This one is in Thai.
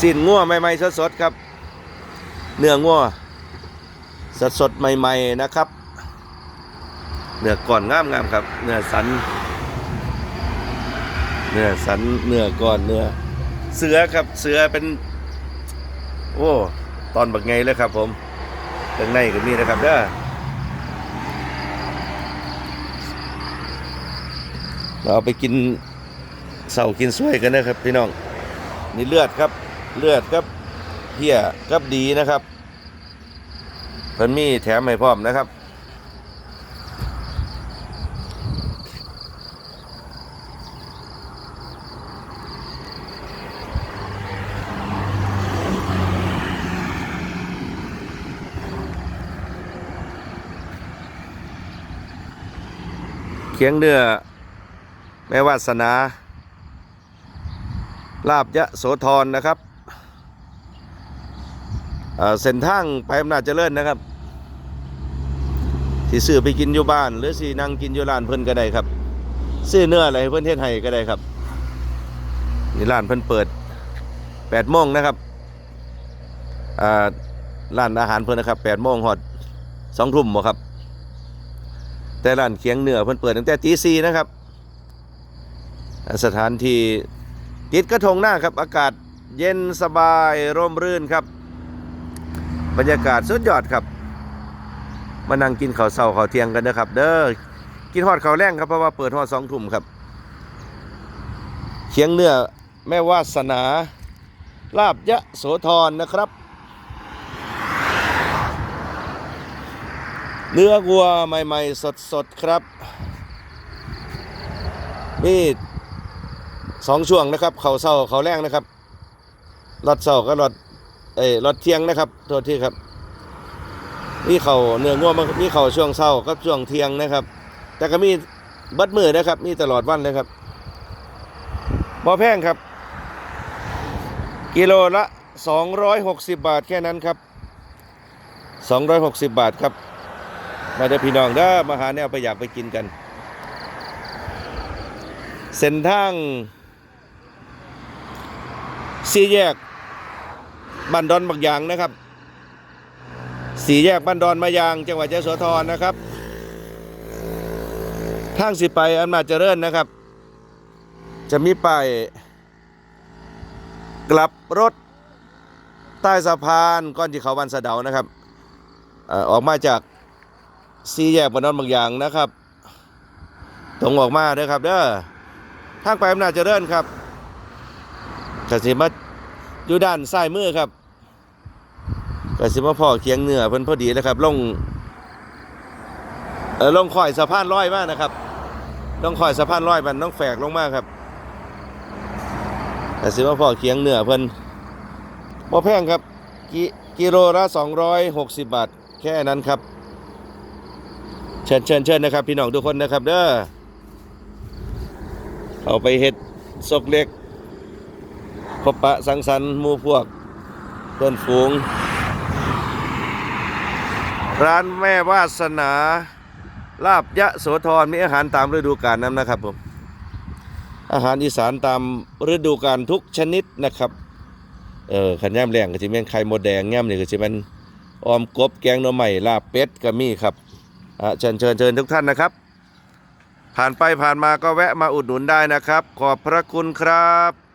สิ้นงัวใหม่ๆสดๆครับ เนื้องัวสดๆใหม่ ๆนะครับ เนื้อก่อนงามๆครับ เนื้อสัน เนื้อสันเนื้อก่อนเนื้อเสือครับเสือเป็น โอ้ตอนบักไงเลยครับ ผมข้างในก็มีนะครับเด้อเราเอาไปกินเสากินสวยกันนะครับพี่น้องนี่เลือดครับ เลือดครับเพี้ยครับดีนะครับเพิ่นมีแถมให้พร้อมนะครับเคียงเนื้อแม่วาสนา ลาบยะโสธรนะครับ เส้นทางไปอำนาจเจริญนะครับที่ซื้อไปกินอยู่บ้าน หรือสินั่งกินอยู่ร้านเพิ่นก็ได้ครับ ซื้อเนื้ออะไรเพิ่นเทศให้ก็ได้ครับนี่ร้านเพิ่นเปิด8โมงนะครับอ่าร้านอาหารเพิ่นนะครับ8โมงฮอด2ทุ่มบ่ครับ แต่ร้านเคียงเนื้อเพิ่นเปิดตั้งแต่ตีสี่นะครับ สถานที่ติดกระทงหน้าครับ อากาศเย็นสบายร่มรื่นครับ บรรยากาศสุดยอดครับ มานั่งกินข้าวเช้าข้าวเที่ยงกันนะครับ เด้อกินฮอดข้าวแรงครับเพราะว่าเปิดฮอดสองทุ่มครับเคียงเนื้อแม่วาสนาลาบยะโสธรนะครับ เนื้อวัวใหม่ๆ สดๆ ครับ นี่สองช่วงนะครับ เขาเศร้าเขาแรงนะครับรถเศร้าก็รถ เอ้รถเที่ยงนะครับโทษที่ครับนี่เขาเนื้องัวงนี่เขาช่วงเศร้าก็ช่วงเที่ยงนะครับ แต่ก็มีบัดมือนะครับ มีตลอดวันเลยครับบ่แพงครับ กิโลละ 260 บาทแค่นั้นครับ 260 บาทครับ มาเด้อพี่น้องเด้อมาหาแนวไปอยากไปกินกัน เส้นทางสี่แยก บ้านดอนบางยางนะครับ สี่แยกบ้านดอนมายาง จังหวัดยโสธรนะครับ ทางสิไปอำนาจเจริญนะครับ จะมีป้ายกลับรถใต้สะพานก่อนที่เขาวันสะเดานะครับออกมาจากสี่แยกบานนอนบางยางนะครับตรงออกมาเด้อครับเด้อทางไปอำนาจเจริญครับกสิมา อยู่ด้านซ้ายมือครับกสิมาพ่อเคียงเหนือเพิ่นพอดีนะครับลงเออลงข่อยสะพานร้อยมากนะครับลงข่อยสะพานร้อยมันต้องแฝกลงมากครับกสิมาพ่อเคียงเหนือเพิ่นบ่แพงครับกิกิโลละ260 บาท แค่นั้นครับ เชิญเชิญเชิญนะครับ พี่น้องทุกคนนะครับ เด้อเอาไปเฮ็ดซกเล็ก พบปะสังสรรค์มู่พวกเพื่อนฝูง ร้านแม่วาสนา ลาบยะโสธรมีอาหารตามฤดูกาลนั้นนะครับผม อาหารอีสานตามฤดูกาลทุกชนิดนะครับ เออขันย่ำแรงก็จะเป็นไข่มดแดงย่ำนี่ก็จะเป็นออมกบแกงหน่อไม้ลาบเป็ดก็มีครับอเชิญเชิญเชิญทุกท่านนะครับ ผ่านไปผ่านมาก็แวะมาอุดหนุนได้นะครับ ขอบพระคุณครับ